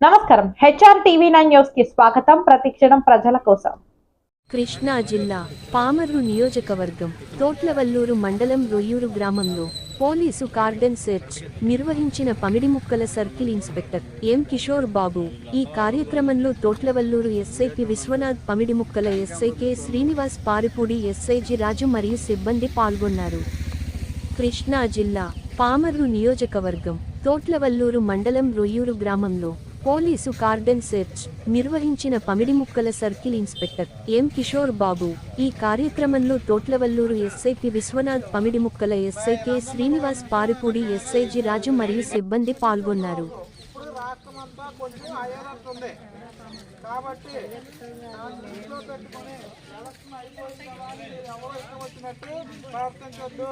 నమస్కారం. HR TV nine న్యూస్కి స్వాగతం. ప్రతిక్షణం ప్రజల కోసం. కృష్ణా జిల్లా పామర్రు నియోజకవర్గం తోట్లవల్లూరు మండలం రొయ్యూరు గ్రామంలో పోలీసు కార్డన్ సెర్చ్ నిర్వహించిన Pamidimukkala circle inspector M Kishore Babu ఈ కార్యక్రమంలో తోట్లవల్లూరు ఎస్ఐకి Vishwanath Pamidimukkala SI K Srinivas Paripudi SI G Raju మరియు సిబ్బంది పాల్గొన్నారు. కృష్ణా జిల్లా పామర్రు నియోజకవర్గం తోట్లవల్లూరు మండలం రొయ్యూరు గ్రామంలో పోలీసు కార్డెన్ సెర్చ్ నిర్వహించిన Pamidimukkala circle inspector M Kishore Babu. ఈ కార్యక్రమంలో Thotlavalluru SI P Vishwanath Pamidimukkala SI K Srinivas Paripudi SI G Raju మరియు సిబ్బంది పాల్గొన్నారు. అంతా కొంచెం అయ్యేటట్టుంది. కాబట్టి దాన్ని దృష్టిలో పెట్టుకొని ఎలక్షన్ అయిపోయిన తర్వాత ఎవరో ఇష్టం వచ్చినట్టు ప్రవర్తించొద్దు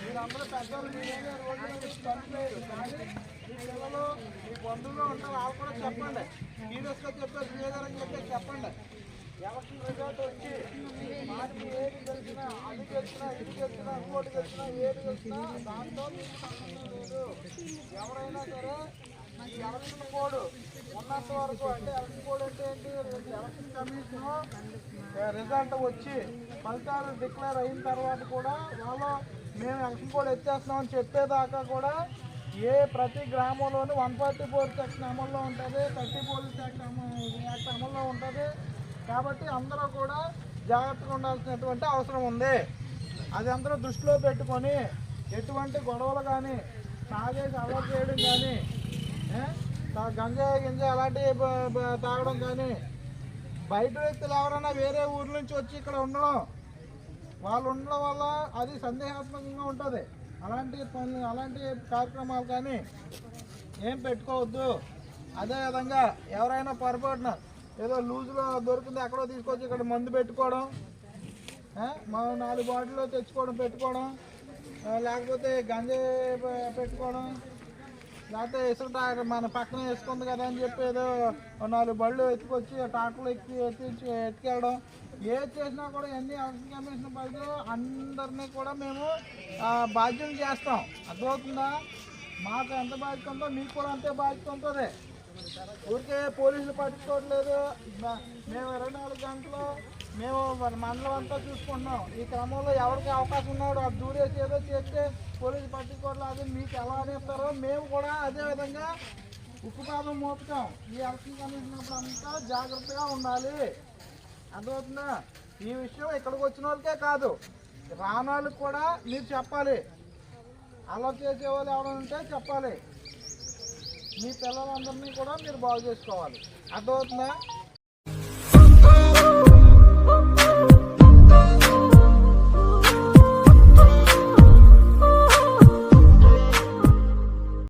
మీరందరూ పెద్దలు మీరేనే రోజున చనిపోయారు కానీ మీ పిల్లలు మీ బంధువులు ఉంటారు వాళ్ళు కూడా చెప్పండి. సీరియస్గా చెప్పారు శ్రీధరం చెప్పేసి చెప్పండి. ఎలక్షన్ రిజల్ట్ వచ్చి మాకు ఏది గెలిచినా అది గెలిచినా ఇది గెలిచినా ఇంకోటి గెలిచినా ఏది గెలిచినా దాంతో మీకు సంబంధం లేదు. ఎవరైనా సరే ఈ ఎలక్షన్ కోడ్ ఉన్నంత వరకు అంటే ఎలక్షన్ కోడ్ అంటే ఏంటి? ఎలక్షన్ కమిషన్ రిజల్ట్ వచ్చి ఫలితాలు డిక్లేర్ అయిన తర్వాత కూడా వాళ్ళు మేము ఎలక్షన్ కోడ్ ఎత్తేస్తున్నామని చెప్పేదాకా కూడా ఏ ప్రతి గ్రామంలోని వన్ ఫార్టీ ఫోర్ సెక్షన్ అమల్లో ఉంటుంది థర్టీ పోలీస్ సెక్షన్ యాక్ట్ అమల్లో ఉంటుంది. కాబట్టి అందరూ కూడా జాగ్రత్తగా ఉండాల్సినటువంటి అవసరం ఉంది. అది అందరూ దృష్టిలో పెట్టుకొని ఎటువంటి గొడవలు కానీ తాగేసి అలవాటు చేయడం కానీ గంజా గంజాయి గింజ అలాంటివి తాగడం కానీ బయట వ్యక్తులు ఎవరైనా వేరే ఊరు నుంచి వచ్చి ఇక్కడ ఉండడం వాళ్ళు ఉండడం వల్ల అది సందేహాత్మకంగా ఉంటుంది. అలాంటి పనులు అలాంటి కార్యక్రమాలు కానీ ఏం పెట్టుకోవద్దు. అదేవిధంగా ఎవరైనా పొరపాటున ఏదో లూజ్లో దొరికింది ఎక్కడో తీసుకొచ్చి ఇక్కడ మందు పెట్టుకోవడం మా నాలుగు బాటిల్లో తెచ్చుకోవడం పెట్టుకోవడం లేకపోతే గంజాయి పెట్టుకోవడం లేకపోతే ఇసుక ట్రాక్టర్ మన పక్కన వేసుకుంది కదా అని చెప్పి ఏదో నాలుగు బళ్ళు ఎత్తుకొచ్చి ట్రాక్టర్లు ఎక్కి ఎత్తించి ఎత్తుకెళ్ళడం. ఏది చేసినా కూడా ఎన్ని ఎలక్షన్ కమిషన్ పరిధిలో అందరినీ కూడా మేము ఆ, బాధ్యత చేస్తాం. అర్థమవుతుందా? మాకు ఎంత బాధ్యత ఉందో మీకు కూడా అంతే బాధ్యత ఉంటుంది. ఊరికే పోలీసులు పట్టుకోవట్లేదు మేము ఇరవై నాలుగు గంటలు మేము మండలం అంతా చూసుకుంటున్నాం. ఈ క్రమంలో ఎవరికి అవకాశం ఉన్నాడు ఆ దూరేసి ఏదో చేస్తే పోలీసు పట్టించుకోవట్లేదు అది మీకు ఎలా అనేస్తారో మేము కూడా అదే విధంగా ఉక్కుపాదం మోపుతాం. ఈ ఎలక్షన్ కమిషన్ అంతా జాగ్రత్తగా ఉండాలి. అర్థమవుతుందా? ఈ విషయం ఇక్కడికి వచ్చిన వాళ్ళకే కాదు. రానాళ్ళకి కూడా మీరు చెప్పాలి. అలా చేసే వాళ్ళు ఎవరైనా ఉంటే చెప్పాలి. మీ పిల్లలందరినీ కూడా మీరు బాగు చేసుకోవాలి. అర్థమవుతుందా?